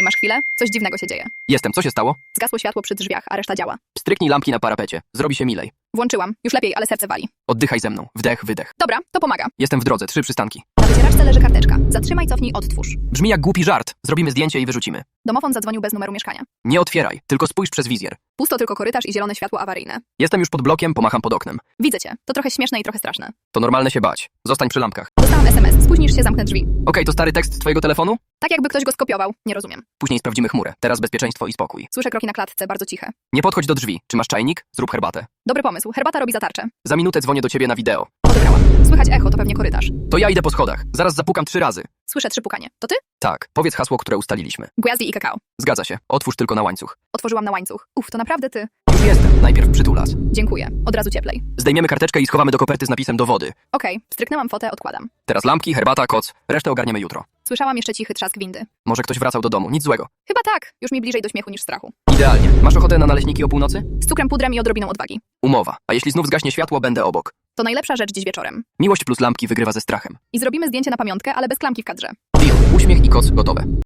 Hej, masz chwilę? Coś dziwnego się dzieje. Jestem, co się stało? Zgasło światło przy drzwiach, a reszta działa. Stryknij lampki na parapecie. Zrobi się milej. Włączyłam. Już lepiej, ale serce wali. Oddychaj ze mną. Wdech, wydech. Dobra, to pomaga. Jestem w drodze, trzy przystanki. Na wycieraczce leży karteczka. Zatrzymaj, cofnij, odtwórz. Brzmi jak głupi żart. Zrobimy zdjęcie i wyrzucimy. Domofon zadzwonił bez numeru mieszkania. Nie otwieraj, tylko spójrz przez wizjer. Pusto tylko korytarz i zielone światło awaryjne. Jestem już pod blokiem, pomacham pod oknem. Widzę cię. To trochę śmieszne i trochę straszne. To normalne się bać. Zostań przy lampkach. Dostałam SMS. Spóźnisz się, zamknę drzwi. Okej, to stary tekst z twojego telefonu? Tak jakby ktoś go skopiował. Nie rozumiem. Później sprawdzimy chmurę. Teraz bezpieczeństwo i spokój. Słyszę kroki na klatce, bardzo ciche. Nie podchodź do drzwi. Czy masz czajnik? Zrób herbatę. Dobry pomysł. Herbata robi zatarczę. Za minutę dzwonię do ciebie na wideo. Odebrałam. Słychać echo, to pewnie. To ja idę po schodach. Zaraz zapukam trzy razy. Słyszę trzy pukanie. To ty? Tak, powiedz hasło, które ustaliliśmy. Gwiazdy i kakao. Zgadza się. Otwórz tylko na łańcuch. Otworzyłam na łańcuch. Uf, to naprawdę ty. Już jestem. Najpierw przytulas. Dziękuję. Od razu cieplej. Zdejmiemy karteczkę i schowamy do koperty z napisem dowody. Okej, stryknęłam fotę, odkładam. Teraz lampki, herbata, koc. Resztę ogarniemy jutro. Słyszałam jeszcze cichy trzask windy. Może ktoś wracał do domu. Nic złego. Chyba tak. Już mi bliżej do śmiechu niż strachu. Idealnie. Masz ochotę na naleśniki o północy? Z cukrem, pudrem i odrobiną odwagi. Umowa. A jeśli znów zgaśnie światło, będę obok. To najlepsza rzecz dziś wieczorem. Miłość plus lampki wygrywa ze strachem. I zrobimy zdjęcie na pamiątkę, ale bez klamki w kadrze. Deal. Uśmiech i koc gotowe.